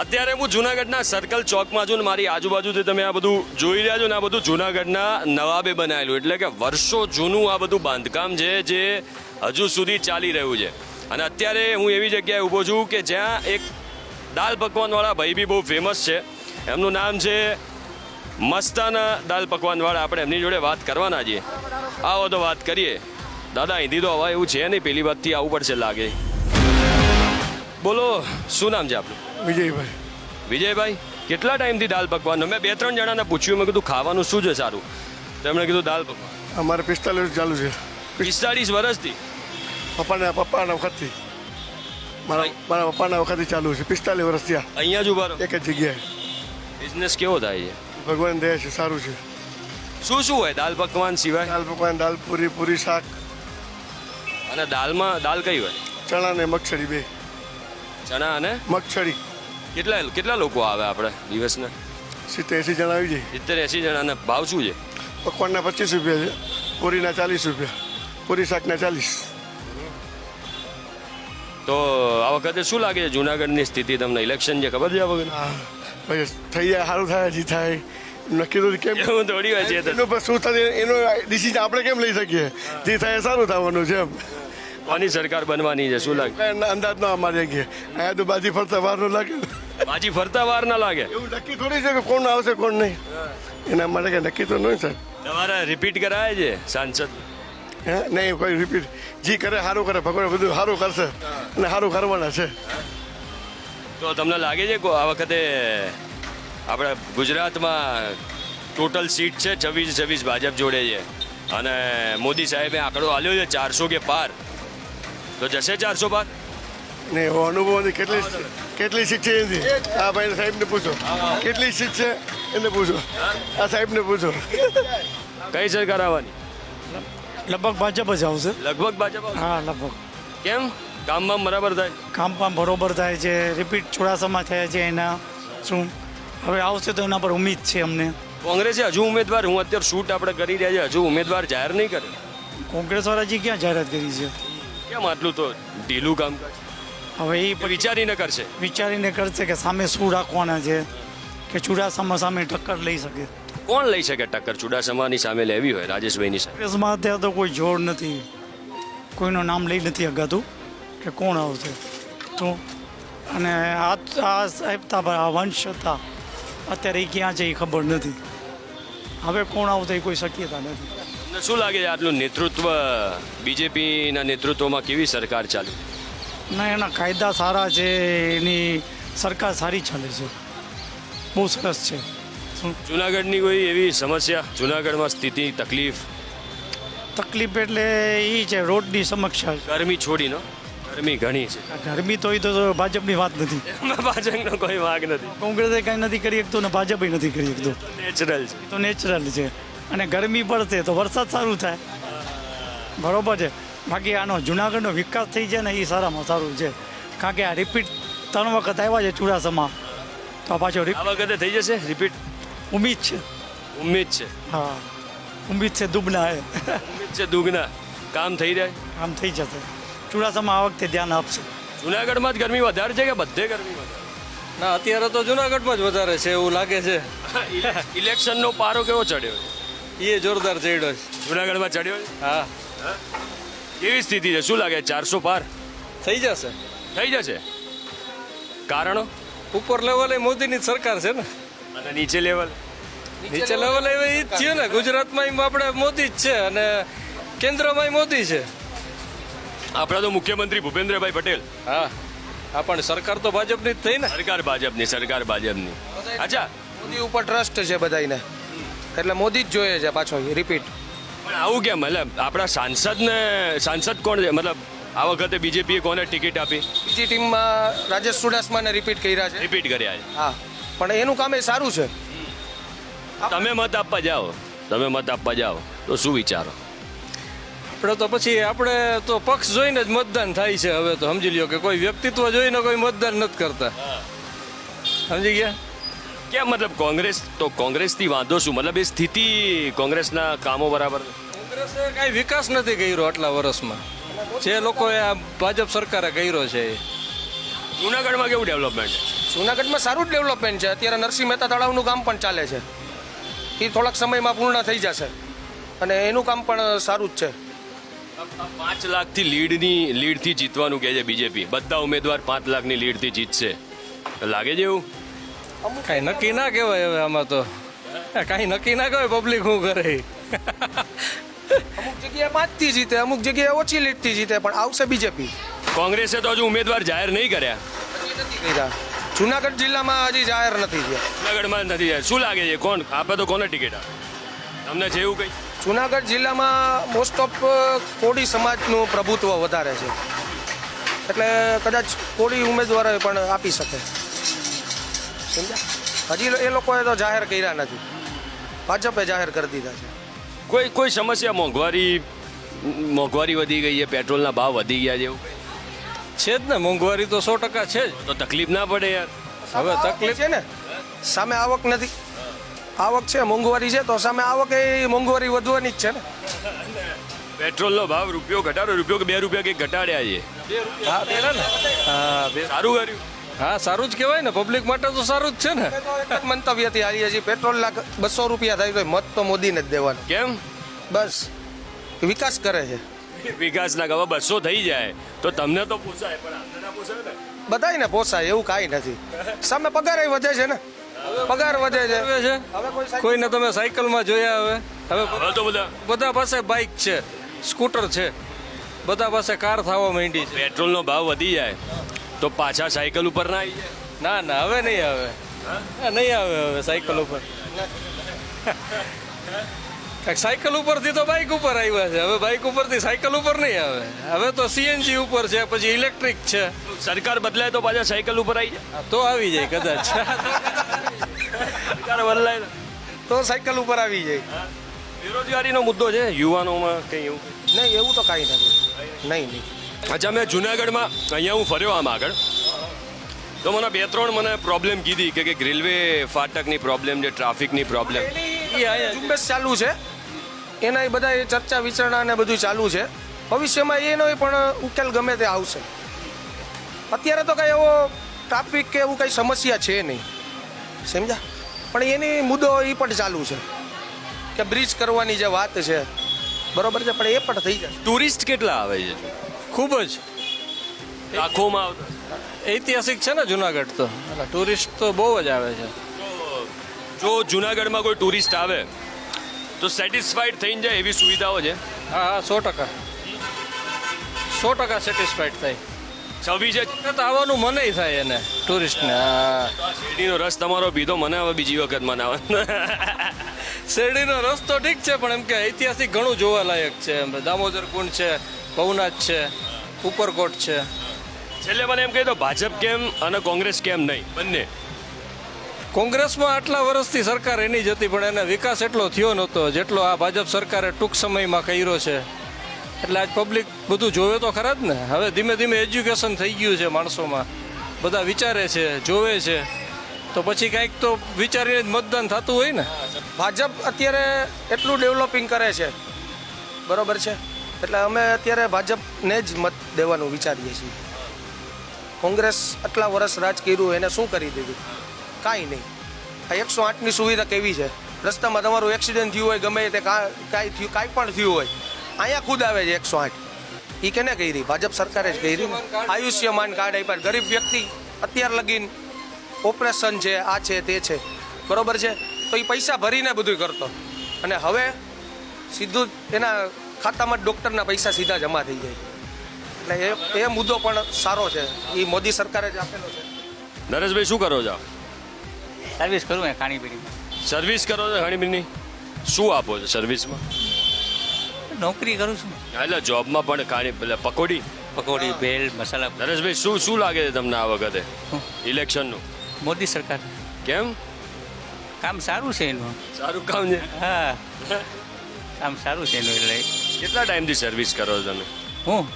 અત્યારે હું જુનાગઢના સર્કલ ચોકમાં છું ને મારી આજુબાજુથી તમે આ બધું જોઈ રહ્યા છો ને આ બધું જુનાગઢના નવાબે બનાવેલું એટલે કે વર્ષો જૂનું આ બધું બાંધકામ છે જે હજુ સુધી ચાલી રહ્યું છે. અને અત્યારે હું એવી જગ્યાએ ઊભો છું કે જ્યાં એક દાલ પકવાનવાળા ભાઈ બી બહુ ફેમસ છે. એમનું નામ છે મસ્તાના દાલ પકવાનવાળા. આપણે એમની જોડે વાત કરવાના છીએ. આવો તો વાત કરીએ. દાદા, અહીંથી તો હવા એવું છે નહીં. પેલી વાતથી આવવું પડશે લાગે. બોલો, શું નામ છે આપનું? વિજયભાઈ. વિજયભાઈ કેટલા ટાઈમથી દાલ પકવાન? મેં બે ત્રણ જણાને પૂછ્યું મેં કીધું ખાવાનું શું છે સારું? તેમણે કીધું દાલ પકવાન અમારે પિસ્તાલીસ ચાલુ છે. પિસ્તાળીસ વર્ષથી? પપ્પાના પપ્પાના વખતથી. મારા મારા પપ્પાના વખતથી ચાલુ છે. પિસ્તાલીસ વર્ષ થયા. અહીંયા જ ઊભા રહો. એક જ જગ્યાએ. બિઝનેસ કેવો થાય છે? ભગવાન દયા છે સારું છે. શું શું હોય દાલ પકવાન સિવાય? દાલ પકવાન દાલ પૂરી પૂરી શાક. અને દાલમાં દાલ કઈ હોય? ચણા ને મગછડી બે. ચણા અને? મગછડી કેટલા કેટલા લોકો આવે આપણે દિવસના? સિત્તેર એંસી જણા આવી જાય સિત્તેર એંસી જણાના ભાવ શું છે? પકવાનના પચીસ રૂપિયા છે પૂરીના ચાલીસ રૂપિયા પૂરી શાકના ચાલીસ. તો આ વખતે શું લાગે છે જુનાગઢની સ્થિતિ તમને? ઇલેક્શન છે ખબર છે આ વખતે? હા થઈ જાય સારું થાય હજી થાય. નક્કી તો કેમ? એવું થોડી હોય છે એનું પણ શું થશે? એનો ડિસિઝન આપણે કેમ લઈ શકીએ? જે થાય સારું થવાનું છે એમ. કોની સરકાર બનવાની છે શું લાગે? અંદાજ ન અમારે અહીંયા તો બાજી ફરતા વાર લાગે બાજી ફરતા વાર ના લાગે. એવું નક્કી થોડી છે કે કોણ આવશે કોણ નહીં? એના માટે કે નક્કી તો નહીં સર તમારે રિપીટ કરાય છે સાંસદ? હે? નહીં કોઈ રિપીટ જી કરે સારું કરે ભગવાન બધું સારું કરશે. અને સારું કરવાના છે. તો તમને લાગે છે આ વખતે આપણે ગુજરાતમાં ટોટલ સીટ છે છવ્વીસ છવ્વીસ ભાજપ જોડે છે. અને મોદી સાહેબે આંકડો આલ્યો છે ચારસો કે પાર. તો જશે ચારસો પાર? નહીં એવો અનુભવ કેટલી કેટલી સીટ છે એની? હા. ભાઈ સાહેબને પૂછો. કેટલી સીટ છે એને પૂછો. આ સાહેબને પૂછો. કઈ સરકાર આવવાની? લગભગ ભાજપ જ આવશે. લગભગ ભાજપ હા લગભગ. કેમ? કામમાં બરાબર થાય? કામ પણ બરોબર થાય છે રિપીટ ચોરાસામાં થયા છે એના. શું? હવે આવશે તો એના પર ઉમેદ છે અમને. કોંગ્રેસે હજુ ઉમેદવાર હું અત્યારે શૂટ આપણે કરી રહ્યા છે હજુ ઉમેદવાર જાહેર નહીં કરે. કોંગ્રેસવાળા જે ક્યાં જાહેરાત કરી છે? કેમ આટલું તો ઢીલું કામકાજ? હવે એ વિચારીને કરશે. વિચારીને કરશે કે સામે શું રાખવાના છે કે ચુડાસામાં સામે ટક્કર લઈ શકે. કોણ લઈ શકે ટક્કર? ચુડાસમાની સામે લેવી હોય રાજેશભાઈની સામે. કોંગ્રેસમાં અત્યારે તો કોઈ જોર નથી. કોઈનું નામ લઈ નથી અગાતું કે કોણ આવશે. તો અને આ આ સાહેબ તા આ વંશ હતા. અત્યારે એ ક્યાં છે એ ખબર નથી. હવે કોણ આવશે એ કોઈ શક્યતા નથી. તમને શું લાગે છે આટલું નેતૃત્વ બીજેપીના નેતૃત્વમાં કેવી સરકાર ચાલી? ના એના કાયદા સારા છે એની સરકાર સારી ચાલે છે. બહુ સરસ છે. જુનાગઢની કોઈ એવી સમસ્યા? જુનાગઢમાં સ્થિતિ તકલીફ? તકલીફ એટલે એ છે રોડની સમસ્યા ગરમી છોડીનો? ગરમી ઘણી છે. છે ગરમી તો એ તો ભાજપની વાત નથી. ભાજપનો કોઈ વાગ નથી. કોંગ્રેસે કંઈ નથી કરી શકતું ને ભાજપે નથી કરી શકતું. નેચરલ છે. તો નેચરલ છે. અને ગરમી પડશે તો વરસાદ સારું થાય. બરોબર છે. બાકી આનો જુનાગઢનો વિકાસ થઈ જાય ને એ સારામાં સારું છે. કારણ કે આ રિપીટ ત્રણ વખત આવ્યા છે ચુડાસમાં તો પાછો આ વખતે થઈ જશે રિપીટ ઉમીદ છે. ઉમીદ છે. હા. ઉમીદ છે દુબના હે. ઉમીદ છે દુગના કામ થઈ જાય? આમ થઈ જશે. ચુડાસમાં આ વખતે ધ્યાન આપશે. જુનાગઢમાં જ ગરમી વધારે છે કે બધે ગરમી વધારે? ના અત્યારે તો જુનાગઢમાં જ વધારે છે એવું લાગે છે. ઇલેક્શનનો પારો કેવો ચડ્યો? એ જોરદાર ચડ્યો છે. જુનાગઢમાં ચડ્યો છે? હા. કેવી સ્થિતિ છે. શું લાગે? ચારસો પાર? થઈ જશે. થઈ જશે? કારણો? ઉપર લેવલે મોદીની જ સરકાર છે ને. અને નીચે લેવલ નીચે લેવલે એ જ થયું ને. ગુજરાતમાં આપણે મોદી જ છે અને કેન્દ્રમાં મોદી છે. આપણા તો મુખ્યમંત્રી ભૂપેન્દ્રભાઈ પટેલ. હા. હા પણ સરકાર તો ભાજપની જ થઈ ને. સરકાર ભાજપની સરકાર ભાજપની. અચ્છા. મોદી ઉપર ટ્રસ્ટ છે બધાને એટલે મોદી જ જોઈએ છે પાછો રિપીટ આવું કેમ? મતલબ આપણા સાંસદને સાંસદ કોણ છે? મતલબ આ વખતે બીજેપીએ કોને ટિકિટ આપી? બીજી ટીમમાં રાજેશ ચુડાસમાને રિપીટ કર્યા છે. રિપીટ કર્યા છે. હા. પણ એનું કામ એ સારું છે. તમે મત આપવા જાઓ. તમે મત આપવા જાઓ. તો શું વિચારો? આપણે તો પછી આપણે તો પક્ષ જોઈને જ મતદાન થાય છે હવે તો. સમજી લ્યો કે કોઈ વ્યક્તિત્વ જોઈને કોઈ મતદાન નથી કરતા. સમજી ગયા? કેમ મતલબ કોંગ્રેસ તો કોંગ્રેસથી વાંધો શું? મતલબ એ સ્થિતિ કોંગ્રેસના કામો બરાબર? કોંગ્રેસે કાંઈ વિકાસ નથી કર્યો આટલા વર્ષમાં. જે લોકોએ આ ભાજપ સરકારે કર્યો છે એ. જુનાગઢમાં કેવું ડેવલપમેન્ટ જુનાગઢમાં સારું જ ડેવલપમેન્ટ છે. અત્યારે નરસિંહ મહેતા તળાવનું કામ પણ ચાલે છે. એ થોડાક સમયમાં પૂર્ણ થઈ જશે. અને એનું કામ પણ સારું જ છે. પાંચ લાખથી લીડની લીડથી જીતવાનું કહે છે બીજેપી. બધા ઉમેદવાર પાંચ લાખની લીડથી જીતશે. લાગે છે એવું? કાંઈ નક્કી ના કહેવાય હવે આમાં તો. કાંઈ નક્કી ના કહેવાય પબ્લિક શું કરે અમુક જગ્યાએ પાંચથી જીતે અમુક જગ્યાએ ઓછી લીટથી જીતે પણ આવશે બીજેપી કોંગ્રેસે તો હજુ ઉમેદવાર જાહેર નહીં કર્યા. જુનાગઢ જિલ્લામાં હજી જાહેર નથી થયા. જુનાગઢમાં નથી જાહેર શું લાગે છે? કોણ? આપે તો કોને ટિકિટ આપે? તમને છે એવું કંઈ? જુનાગઢ જિલ્લામાં મોસ્ટ ઓફ કોળી સમાજનું પ્રભુત્વ વધારે છે. એટલે કદાચ કોળી ઉમેદવારો પણ આપી શકે. સમજ્યા? હજી એ લોકોએ તો જાહેર કર્યા નથી. ભાજપે જાહેર કરી દીધા છે. કોઈ કોઈ સમસ્યા? મોંઘવારી મોંઘવારી વધી ગઈ છે પેટ્રોલના ભાવ વધી ગયા છે એવું છે જ ને મોંઘવારી તો સો ટકા છે જ. તો તકલીફ ના પડે યાર. હવે તકલીફ છે ને. સામે આવક નથી. આવક છે મોંઘવારી છે તો સામે આવક એ મોંઘવારી વધવાની જ છે ને. પેટ્રોલનો ભાવ રૂપિયો ઘટાડો રૂપિયો કે બે રૂપિયા કંઈક ઘટાડ્યા છે. હા પેલા ને. હા સારું કર્યું. હા સારું જ કહેવાય ને. પબ્લિક માટે તો સારું જ છે ને. મંતવ્યથી હારીએ છીએ પેટ્રોલના બસો રૂપિયા થાય તો મત તો મોદીને જ દેવાનું. કેમ? બસ. વિકાસ કરે છે. વિકાસ વિકાસના ગવા બસો થઈ જાય. તો તમને તો પોસાય પણ અમને ના પોસાય ને. બધાયને પોસાય એવું કાંઈ નથી. સામે પગાર વધે છે ને. પગાર વધે છે. હવે કોઈને તમે સાયકલમાં જોયા હવે? હવે હવે તો બધા બધા પાસે બાઇક છે સ્કૂટર છે. બધા પાસે કાર થવા માંડી છે. પેટ્રોલનો ભાવ વધી જાય. તો પાછા સાયકલ ઉપર ના આવી જાય ના ના હવે નહીં આવે. નહીં આવે હવે સાયકલ ઉપર. સાયકલ ઉપરથી તો બાઇક ઉપર આવ્યા છે. હવે બાઇક ઉપરથી સાયકલ ઉપર નહીં આવે. હવે તો સીએનજી ઉપર છે પછી ઇલેક્ટ્રિક છે. સરકાર બદલાય તો પાછા સાયકલ ઉપર આવી જાય. તો આવી જાય કદાચ. સરકાર બદલાય તો. સાયકલ ઉપર આવી જાય. બેરોજગારીનો મુદ્દો છે યુવાનોમાં કંઈ એવું? નહીં એવું તો કાંઈ નથી. નહીં નહીં. અચ્છા મેં જુનાગઢમાં અહીંયા હું ફર્યો આમ આગળ. તો મને બે ત્રણ મને પ્રોબ્લેમ કીધી કે કે રેલવે ફાટકની પ્રોબ્લેમ છે ટ્રાફિકની પ્રોબ્લેમ ઝુંબેશ ચાલુ છે. એના એ બધા ચર્ચા વિચારણા ને બધું ચાલુ છે. ભવિષ્યમાં એનો પણ ઉકેલ ગમે તે આવશે. અત્યારે તો કાંઈ એવો ટ્રાફિક કે એવું કંઈ સમસ્યા છે નહીં. સમજ્યા? પણ એની મુદ્દો એ પણ ચાલુ છે કે બ્રિજ કરવાની જે વાત છે બરોબર છે? પણ એ પણ થઈ જાય ટુરિસ્ટ કેટલા આવે છે? ખૂબ જ રાખવામાં આવતા ઐતિહાસિક છે ને જુનાગઢ તો? એટલે ટુરિસ્ટ તો બહુ જ આવે છે. જો જુનાગઢમાં કોઈ ટુરિસ્ટ આવે તો સેટિસ્ફાઈડ થઈને જાય એવી સુવિધાઓ છે? હા હા સો ટકા. સો ટકા સેટિસ્ફાઈડ થાય. છવ્વીસ વખત આવવાનું મને થાય એને ટુરિસ્ટને હા. શેરડીનો રસ તમારો પીધો મને હવે બીજી વખત મને આવે. શેરડીનો રસ તો ઠીક છે પણ એમ કે ઐતિહાસિક ઘણું જોવાલાયક છે. એમ દામોદર કુંડ છે ભવનાથ છે ઉપરકોટ છે. છેલ્લે મને એમ કહી દો ભાજપ કેમ અને કોંગ્રેસ કેમ નહીં? બંને. કોંગ્રેસમાં આટલા વર્ષથી સરકાર એની જ હતી પણ એને વિકાસ એટલો થયો નહોતો જેટલો આ ભાજપ સરકારે ટૂંક સમયમાં કર્યો છે. એટલે આજ પબ્લિક બધું જોવે તો ખરા જ ને? હવે ધીમે ધીમે એજ્યુકેશન થઈ ગયું છે માણસોમાં. બધા વિચારે છે જોવે છે. તો પછી કાંઈક તો વિચારીને જ મતદાન થતું હોય ને? ભાજપ અત્યારે એટલું ડેવલપિંગ કરે છે. બરોબર છે? એટલે અમે અત્યારે ભાજપને જ મત દેવાનું વિચારીએ છીએ. કોંગ્રેસ આટલા વર્ષ રાજ કર્યું, એને શું કરી દીધું? કાંઈ નહીં. આ એકસો આઠની સુવિધા કેવી છે? રસ્તામાં તમારું એક્સિડન્ટ થયું હોય, ગમે તે કાંઈ થયું, કાંઈ પણ થયું હોય, અહીંયા ખુદ આવે છે એકસો આઠ. એ કેને કરી? ભાજપ સરકારે જ કરી ને આયુષ્યમાન કાર્ડ આપ્યા. ગરીબ વ્યક્તિ અત્યાર લગીન ઓપરેશન છે, આ છે, તે છે. બરોબર છે? તો એ પૈસા ભરીને બધું કરતો. અને હવે સીધું એના ખાતામાં જ ડૉક્ટરના પૈસા સીધા જમા થઈ જાય. એટલે એ એ મુદ્દો પણ સારો છે. એ મોદી સરકારે જ આપેલો છે. નરેશભાઈ શું કરો છો? સર્વિસ કરું એ ખાણીપીણી સર્વિસ કરો છો હણીબીની શું આપો છો સર્વિસમાં નોકરી કરું છું. એટલે જોબમાં પણ ખાણી એટલે પકોડી? પકોડી ભેલ મસાલા. નરેશભાઈ શું શું લાગે છે તમને આ વખતે? ઇલેક્શનનું મોદી સરકાર. કેમ? કામ સારું છે એનું. સારું કામ છે? હા. કામ સારું છે એનું એટલે. કેટલા ટાઈમથી સર્વિસ કરો છો તમે? હું?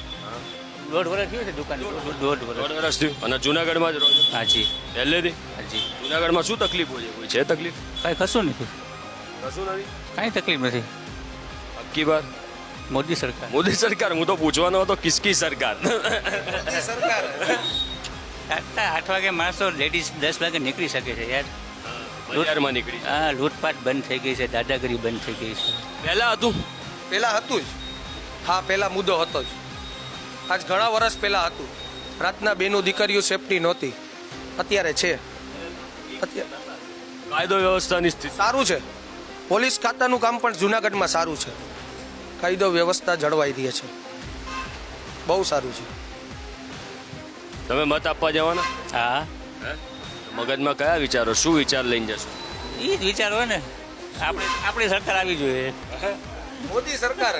દોઢ વર્ષ થયું છે દુકાન. દોઢ વર્ષ દોઢ વર્ષ થયું? અને જુનાગઢમાં જ રહો છો? હાજી. પહેલેથી? હાજી. જુનાગઢમાં શું તકલીફો છે? કોઈ છે તકલીફ? કાંઈ કશું નથી. કશું નથી? કાંઈ તકલીફ નથી. અક્કી વાત? મોદી સરકાર. મોદી સરકાર? હું તો પૂછવાનો હતો કિસકી સરકાર. સરકાર. આટલા આઠ વાગે માણસો લેડીઝ દસ વાગે નીકળી શકે છે યાર. બજારમાં નીકળી. હા લૂંટપાટ બંધ થઈ ગઈ છે દાદાગીરી બંધ થઈ ગઈ છે. પહેલાં હતું? પહેલાં હતું જ. હા પહેલાં મુદ્દો હતો જ. આજ ઘણા વર્ષ પહેલાં હતું. રાતના બેનું દીકરીઓ સેફટી નહોતી. અત્યારે છે. કાયદો વ્યવસ્થાની સ્થિતિ. સારું છે. પોલીસ ખાતાનું કામ પણ જુનાગઢમાં સારું છે. કાયદો વ્યવસ્થા જળવાઈ રહી છે. બહુ સારું છે. તમે મત આપવા જવાના? હા. મગજમાં કયા વિચારો? શું વિચાર લઈને જશો? એ જ વિચાર હોય ને. આપણે આપણી સરકાર આવી જોઈએ. મોદી સરકાર.